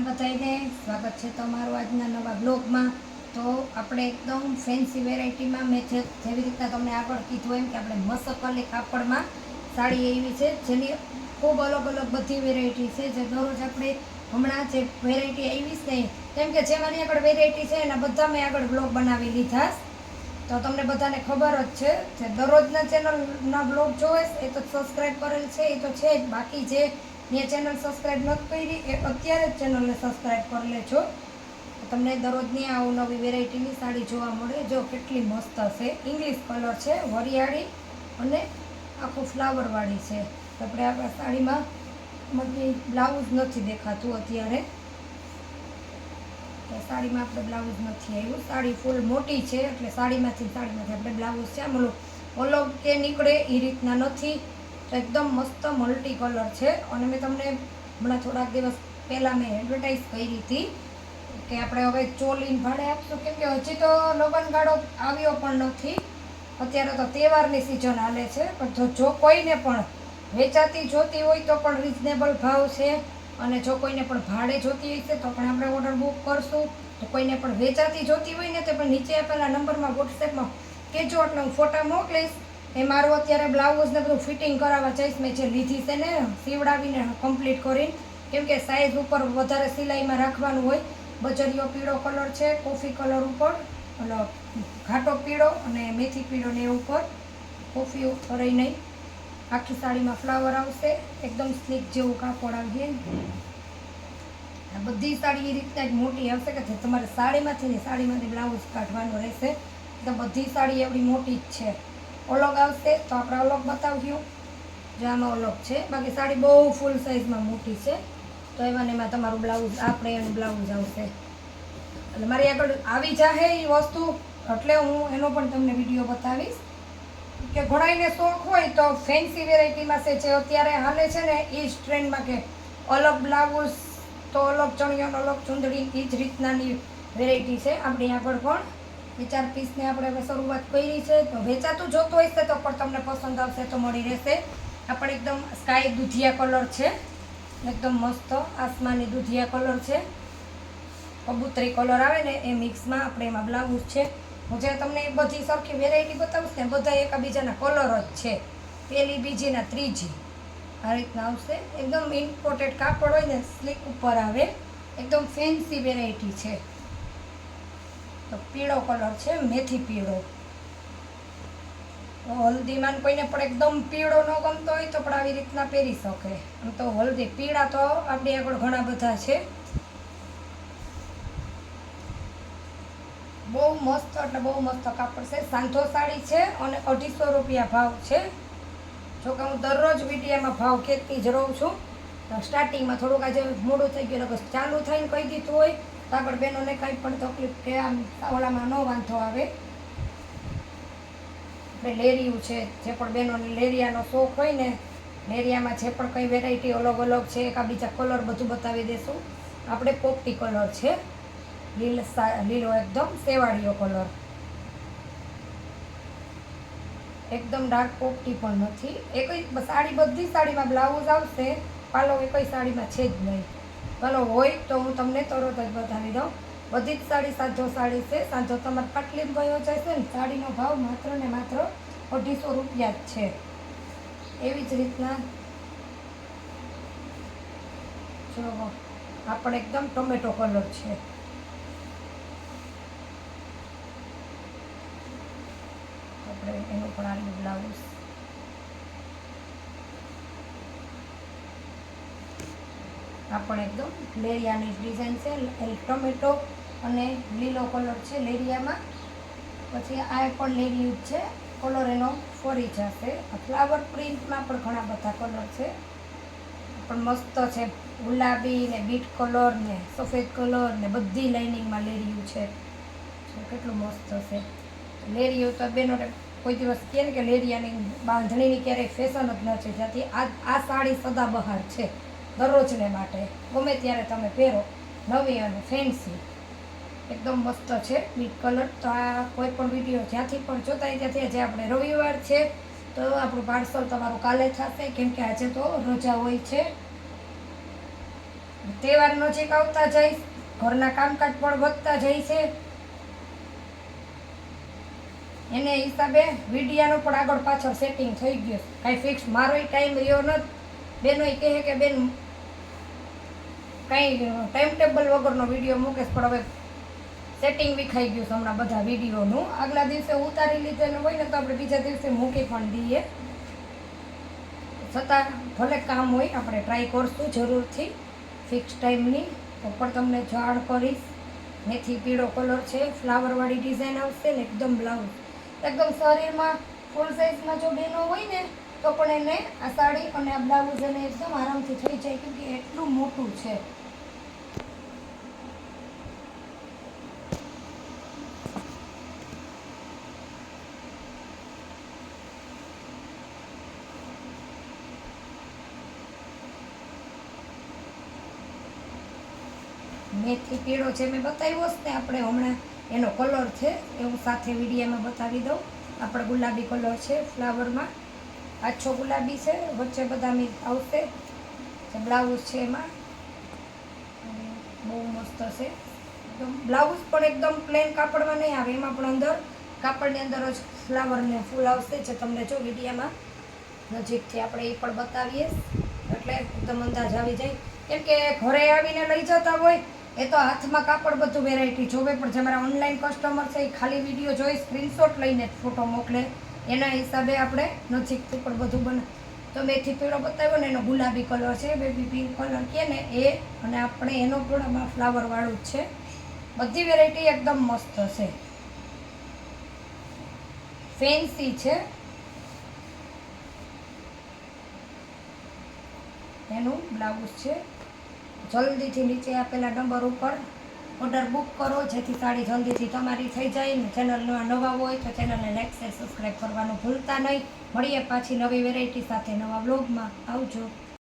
રામ બધાઈને સ્વાગત છે તમારું આજના નવા બ્લોગમાં. તો આપણે એકદમ ફેન્સી વેરાયટીમાં મેં જે જેવી રીતના તમને આગળ કીધું એમ કે આપણે મસકલી કાપડમાં સાડી એવી છે, જેની ખૂબ અલગ અલગ બધી વેરાયટી છે, જે દરરોજ આપણે હમણાં જે વેરાયટી આવી છે, કેમ કે જેમાંની આગળ વેરાયટી છે, એના બધા મેં આગળ બ્લોગ બનાવી લીધા તો તમને બધાને ખબર જ છે જે દરરોજના ચેનલના બ્લોગ જોવે એ તો સબસ્ક્રાઈબ કરેલ છે, એ તો છે જ. બાકી જે મેં ચેનલ સબસ્ક્રાઈબ નથી કરી એ અત્યારે જ ચેનલને સબસ્ક્રાઈબ કરી લેજો. તમને દરરોજની આવું નવી વેરાયટીની સાડી જોવા મળે, જો કેટલી મસ્ત છે ઇંગ્લિશ કલર છે, વરિયાળી અને આખું ફ્લાવરવાળી છે. આપણે આપણા સાડીમાં મતલબ બ્લાઉઝ નથી દેખાતું અત્યારે. સાડીમાં આપણે બ્લાઉઝ નથી આવ્યું. સાડી ફૂલ મોટી છે, એટલે સાડીમાંથી સાડીમાંથી આપણે બ્લાઉઝ છે. આમ ઓલું કે નીકળે એ રીતના નથી. એકદમ મસ્ત મલ્ટી કલર છે. અને મેં તમને હમણાં થોડાક દિવસ પહેલાં મેં એડવર્ટાઈઝ કરી હતી કે આપણે હવે ચોલીન ભાડે આપશું. કેમ કે હજી તો લગનગાળો આવ્યો પણ નથી. અત્યારે તો તહેવારની સિઝન હાલે છે. પણ જો કોઈને પણ વેચાતી જોતી હોય તો પણ રિઝનેબલ ભાવ છે. અને જો કોઈને પણ ભાડે જોતી હશે તો પણ આપણે ઓર્ડર બુક કરશું. તો કોઈને પણ વેચાતી જોતી હોય ને તો પણ નીચે આપેલા નંબરમાં વોટ્સએપમાં કહેજો એટલે હું ફોટા મોકલીશ. એ મારું અત્યારે બ્લાઉઝ ને બધું ફિટિંગ કરાવવા જઈશ મેં જે લીધી છે ને, સીવડાવીને કમ્પ્લીટ કરીને, કેમ કે સાઈઝ ઉપર વધારે સિલાઈમાં રાખવાનું હોય. બજરીયો પીળો કલર છે કોફી કલર ઉપર એટલે ઘાટો પીળો અને મેથી પીળો ને ઉપર. કોફી ઉપર નહીં. આખી સાડીમાં ફ્લાવર આવશે, એકદમ સ્લીક જેવું કાપડ આવીએ. બધી સાડી એ રીતના જ મોટી આવશે કે જે તમારે સાડીમાંથી ને સાડીમાંથી બ્લાઉઝ કાઢવાનું રહેશે. તો બધી સાડી એવડી મોટી જ છે. અલગ આવશે તો આપણે અલગ બતાવ્યું જો આમાં અલગ છે. બાકી સાડી બહુ ફૂલ સાઇઝમાં મોટી છે. તો એમાં એમાં તમારું બ્લાઉઝ આપણે એનું બ્લાઉઝ આવશે. એટલે મારી આગળ આવી જાહે એ વસ્તુ. એટલે હું એનો પણ તમને વીડિયો બતાવીશ. કે ઘણાઈને શોખ હોય તો ફેન્સી વેરાયટીમાં છે જે અત્યારે હાલે છે ને એ જ ટ્રેન્ડમાં કે અલગ બ્લાઉઝ તો અલગ ચણિયાનો અલગ ચૂંદડી એ જ રીતનાની વેરાયટી છે. આપણી આગળ પણ એ ચાર પીસને આપણે હવે શરૂઆત કરી છે. તો વેચાતું જોતું હશે તો પણ તમને પસંદ આવશે તો મળી રહેશે. આપણે એકદમ સ્કાય દૂધિયા કલર છે. એકદમ મસ્ત આસમાની દૂધિયા કલર છે. કબૂતરી કલર આવે ને એ મિક્સમાં આપણે એમાં બ્લાઉઝ છે. હું જે તમને બધી સરખી વેરાયટી બતાવીશ ને બધા એકાબીજાના કલર જ છે. પેલી બીજી ના ત્રીજી. આ રીતના આવશે. એકદમ ઇમ્પોર્ટેડ કાપડ હોય ને સ્લીક ઉપર આવે. એકદમ ફેન્સી વેરાયટી છે. તો પીળો કલર છે, મેથી પીળો. હલ્દીમાં કોઈને પણ એકદમ પીળો ન ગમતો હોય તો પણ આવી રીતના પહેરી શકે. આમ તો હલ્દી પીળા તો આપણી આગળ ઘણા બધા છે. બહુ મસ્ત એટલે બહુ મસ્ત કાપડ છે, સાંધો સાડી છે અને અઢીસો રૂપિયા ભાવ છે. જો કે હું દરરોજ મીડિયામાં ભાવ ખેતી જ રહું છું. સ્ટાર્ટિંગમાં થોડુંક આજે મોડું થઈ ગયું ચાલુ થઈને કહી દીધું હોય. તો આગળ બહેનોને કંઈ પણ તકલીફ કે આમ ઓલામાં ન વાંધો આવે. આપણે લેરિયું છે, જે પણ બહેનોને લેરિયાનો શોખ હોય ને, લેરિયામાં જે પણ કંઈ વેરાયટી અલગ અલગ છે એકા બીજા કલર બધું બતાવી દેશું. આપણે પોપટી કલર છે, લીલ લીલો એકદમ સેવાળીયો કલર એકદમ ડાર્ક પોપટી પણ નથી. એક સાડી બધી સાડીમાં બ્લાઉઝ આવશે, પાલો એકઈ સાડીમાં છે જ નહીં. પાલો હોય તો હું તમને તરત જ બતાવી દઉં. બધી જ સાડી સાંજો સાડી છે. સાંજો તમારે પાટલી ગયો જશે ને? સાડીનો ભાવ માત્ર ને માત્ર અઢીસો રૂપિયા જ છે. એવી જ રીતના જો આપણે એકદમ ટોમેટો કલર છે. આપણે એનું પણ આટલું બ્લાઉઝ આ પણ એકદમ લેરિયાની ડિઝાઇન છે. ટોમેટો અને લીલો કલર છે લેરિયામાં. પછી આ પણ લેરિયું જ છે. કલર એનો ફરી જશે. ફ્લાવર પ્રિન્ટમાં પણ ઘણા બધા કલર છે. પણ મસ્ત છે. ગુલાબી ને બીટ કલર ને સફેદ કલર ને બધી લાઇનિંગમાં લેરિયું છે. કેટલું મસ્ત છે. લેરિયું તો બેનો કોઈ દિવસ કહે કે લેરિયાની બાંધણીની ક્યારેય ફેશન જ ન છે. જ્યાંથી આ આ સાડી સદાબહાર છે. દરરોજને માટે. ગમે ત્યારે તમે પહેરો, નવી અને ફેન્સી એકદમ મસ્ત છે બીટ કલર તો આ કોઈ પણ વીડિયો જ્યાંથી પણ જોતા ત્યાંથી આજે આપણે રવિવાર છે, તો આપણું પાર્સલ તમારું કાલે થશે. કેમ કે આજે તો રજા હોય છે. તહેવાર નજીક આવતા જાય, ઘરના કામકાજ પણ વધતા જાય છે. એને હિસાબે વિડિયાનો પણ આગળ પાછળ સેટિંગ થઈ ગયું કાંઈ ફિક્સ મારોય ટાઈમ રહ્યો નથી. બેનોય કહે કે બેન, કાંઈ ટાઈમ ટેબલ વગરનો વીડિયો મૂકેશ, પણ હવે સેટિંગ વિખાઈ ગયું છે હમણાં બધા વિડીયોનું આગલા દિવસે ઉતારી લીધેલું હોય ને તો આપણે બીજા દિવસે મૂકી પણ દઈએ. છતાં ભલે કામ હોય, આપણે ટ્રાય કરશું જરૂરથી. ફિક્સ ટાઈમની તો પણ તમને જાણ કરીશ. મેથી પીળો કલર છે ફ્લાવરવાળી ડિઝાઇન આવશે ને એકદમ બ્લાઉઝ એકદમ શરીરમાં ફૂલ સાઇઝમાં જો બેનો હોય ને તો પણ એને આ સાડી અને આ બ્લાઉઝ એને એકદમ આરામથી થઈ જાય કેમ એટલું મોટું છે. મેથી પીળો છે મેં બતાવ્યો જ ને આપણે હમણાં એનો કલર છે એ હું સાથે વિડીયામાં બતાવી દઉં. આપણે ગુલાબી કલર છે ફ્લાવરમાં આછો ગુલાબી છે, વચ્ચે બદામી આવશે. બ્લાઉઝ છે એમાં. બહુ મસ્ત છે. એકદમ બ્લાઉઝ પણ એકદમ પ્લેન કાપડમાં નહીં આવે, એમાં પણ અંદર કાપડની અંદર જ ફ્લાવરને ફૂલ આવશે, જે તમને જો વિડીયામાં નજીકથી આપણે એ પણ બતાવીએ. એટલે એકદમ અંદાજ આવી જાય. કેમ કે ઘરે આવીને લઈ જતા હોય, એ તો હાથમાં કાપડ બધું વેરાયટી જોવે, પણ જે મારા ઓનલાઈન કસ્ટમર છે, એ ખાલી વીડિયો જોઈ સ્ક્રીનશોટ લઈને ફોટો મોકલે. એના હિસાબે આપણે નજીકથી પણ બધું બને. તો મેથી પીળો બતાવ્યો ને એનો ગુલાબી કલર છે બેબી પિંક કલર કે ને એ અને આપણે એનો આમાં ફ્લાવરવાળું જ છે. બધી વેરાયટી એકદમ મસ્ત છે ફેન્સી છે. એનું બ્લાઉઝ છે. જલ્દીથી નીચે આપેલા નંબર ઉપર ઓર્ડર બુક કરો, જેથી સાડી જલ્દીથી તમારી થઈ જાય ને ચેનલ નવા હોય તો ચેનલને લાઈક, શેર સબસ્ક્રાઈબ કરવાનું ભૂલતા નહીં. મળીએ પાછી નવી વેરાયટી સાથે નવા બ્લોગમાં આવજો.